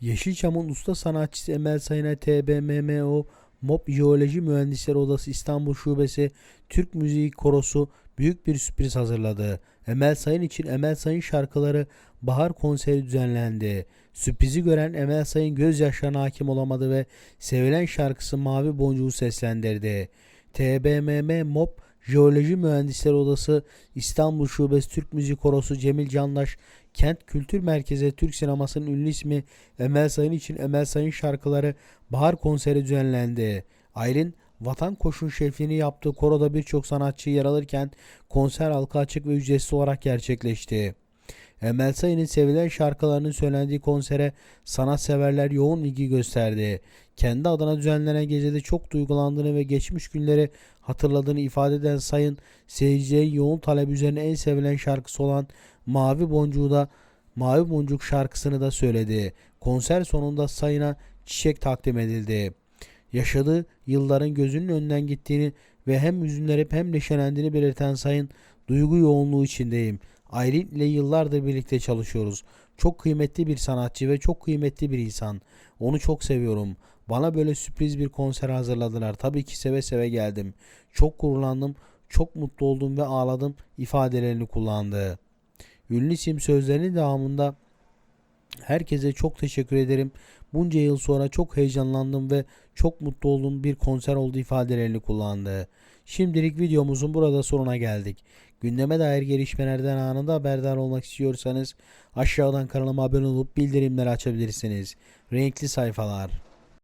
Yeşilçam'ın usta sanatçısı Emel Sayın'a TBMMO MOP Jeoloji Mühendisleri Odası İstanbul Şubesi Türk Müziği Korosu büyük bir sürpriz hazırladı. Emel Sayın için Emel Sayın şarkıları bahar konseri düzenlendi. Sürprizi gören Emel Sayın gözyaşlarına hakim olamadı ve sevilen şarkısı Mavi Boncuğu seslendirdi. TBMM MOP Jeoloji Mühendisleri Odası İstanbul Şubesi Türk Müzik Korosu Cemil Candaş Kent Kültür Merkezi Türk sinemasının ünlü ismi Emel Sayın için Emel Sayın şarkıları bahar konseri düzenlendi. Aylin Vatan Koşun şefliğini yaptığı koroda birçok sanatçı yer alırken konser halka açık ve ücretsiz olarak gerçekleşti. Emel Sayın'ın sevilen şarkılarının söylendiği konsere sanatseverler yoğun ilgi gösterdi. Kendi adına düzenlenen gecede çok duygulandığını ve geçmiş günleri hatırladığını ifade eden Sayın, seyircilerin yoğun talep üzerine en sevilen şarkısı olan Mavi Boncuğu da Mavi Boncuk şarkısını da söyledi. Konser sonunda Sayın'a çiçek takdim edildi. Yaşadığı yılların gözünün önünden gittiğini ve hem hüzünlenip hem neşelendiğini belirten Sayın, duygu yoğunluğu içindeyim. Aylin ile yıllardır birlikte çalışıyoruz. Çok kıymetli bir sanatçı ve çok kıymetli bir insan. Onu çok seviyorum. Bana böyle sürpriz bir konser hazırladılar. Tabii ki seve seve geldim. Çok gururlandım, çok mutlu oldum ve ağladım ifadelerini kullandı. Ünlü isim sözlerinin devamında herkese çok teşekkür ederim. Bunca yıl sonra çok heyecanlandım ve çok mutlu olduğum bir konser oldu ifadelerini kullandı. Şimdilik videomuzun burada sonuna geldik. Gündeme dair gelişmelerden anında haberdar olmak istiyorsanız aşağıdan kanalıma abone olup bildirimleri açabilirsiniz. Renkli sayfalar.